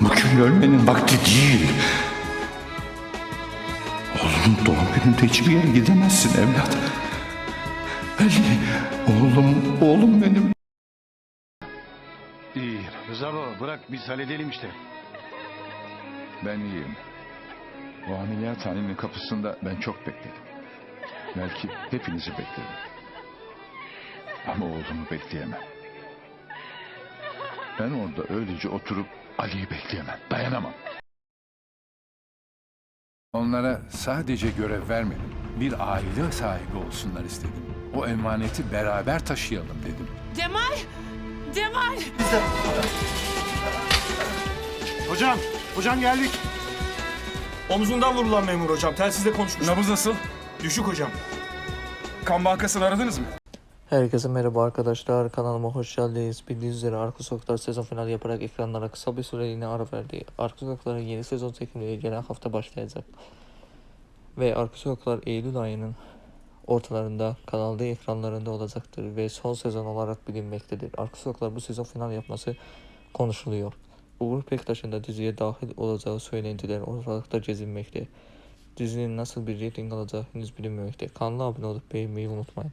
Bugün ölmenin vakti değil. Oğlumun doğum gününde hiçbir yere gidemezsin evlat. Ali, oğlum, oğlum benim. İyi. Rıza baba bırak biz halledelim işte. Ben iyiyim. O ameliyathanenin kapısında ben çok bekledim. Belki hepinizi bekledim. Ama oğlumu bekleyemem. Ben orada öylece oturup Ali'yi bekleyemem. Dayanamam. Onlara sadece görev vermedim. Bir aile sahibi olsunlar istedim. O emaneti beraber taşıyalım dedim. Cemal! Cemal! Hocam, hocam geldik. Omzundan vurulan memur hocam. Telsizle konuşmuş. Nabız nasıl? Düşük hocam. Kan bankasını aradınız mı? Herkese merhaba arkadaşlar kanalıma hoş geldiniz. Bildiğiniz üzere Arka Sokaklar sezon finali yaparak ekranlara kısa bir süreliğine ara verdi. Arka Sokaklar'ın yeni sezon çekimleri gelen hafta başlayacak. Ve Arka Sokaklar Eylül ayının ortalarında kanalda ekranlarında olacaktır ve son sezon olarak bilinmektedir. Arka Sokaklar bu sezon final yapması konuşuluyor. Uğur Pektaş'ın da diziye dahil olacağı söylentiler ortalıkta gezinmekte. Dizinin nasıl bir reyting alacağı henüz bilinmemekte. Kanala abone olup beğenmeyi unutmayın.